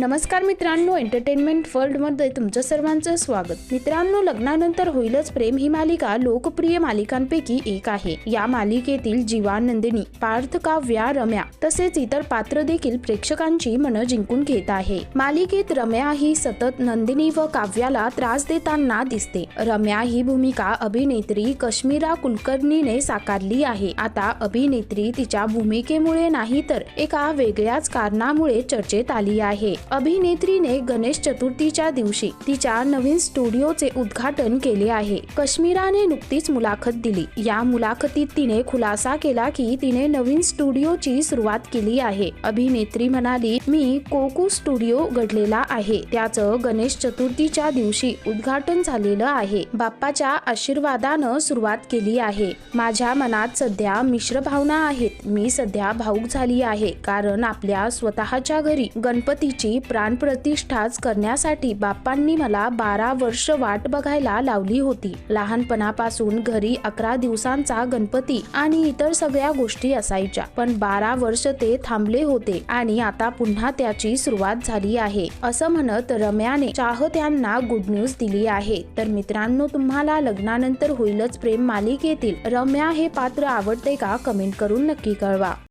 नमस्कार मित्रांनो एंटरटेनमेंट वर्ल्डमध्ये तुमचं सर्वांचं स्वागत. मित्रांनो लग्नानंतर होईलच प्रेम ही मालिका लोकप्रिय मालिकांपैकी एक आहे. या मालिकेतील जीवानंदिनी पार्थ काव्या रम्या तसेच इतर पात्र देखील प्रेक्षकांची मनं जिंकून घेत आहे. मालिकेत रम्या ही सतत नंदिनी व काव्याला त्रास देताना दिसते. रम्या ही भूमिका अभिनेत्री कश्मीरा कुलकर्णीने साकारली आहे. आता अभिनेत्री तिच्या भूमिकेमुळे नाही तर एका वेगळ्याच कारणामुळे चर्चेत आली आहे. अभिनेत्रीने गणेश चतुर्थीच्या दिवशी तिच्या नवीन स्टुडिओचे उद्घाटन केले आहे. कश्मीराने नुकतीच मुलाखत दिली. या मुलाखतीत तिने खुलासा केला की तिने नवीन स्टुडिओची सुरुवात केली आहे. अभिनेत्री म्हणाली मी कोकू स्टुडिओ घडलेला आहे. त्याचं गणेश चतुर्थीच्या दिवशी उद्घाटन झालेलं आहे. बाप्पाच्या आशीर्वादानं सुरुवात केली आहे. माझ्या मनात सध्या मिश्र भावना आहेत. मी सध्या भाऊक झाली आहे. कारण आपल्या स्वतःच्या घरी गणपतीची प्राणप्रतिष्ठाच करण्यासाठी बाप्पांनी मला बारा वर्ष वाट बघायला लावली होती. लहानपणापासून घरी अकरा दिवसांचा गणपती आणि इतर सगळ्या गोष्टी असायच्या. पण बारा वर्ष ते थांबले होते आणि आता पुन्हा त्याची सुरुवात झाली आहे. असं म्हणत रम्याने चाहत्यांना गुड न्यूज दिली आहे. तर मित्रांनो तुम्हाला लग्नानंतर होईलच प्रेम मालिकेतील रम्या हे पात्र आवडते का? कमेंट करून नक्की कळवा.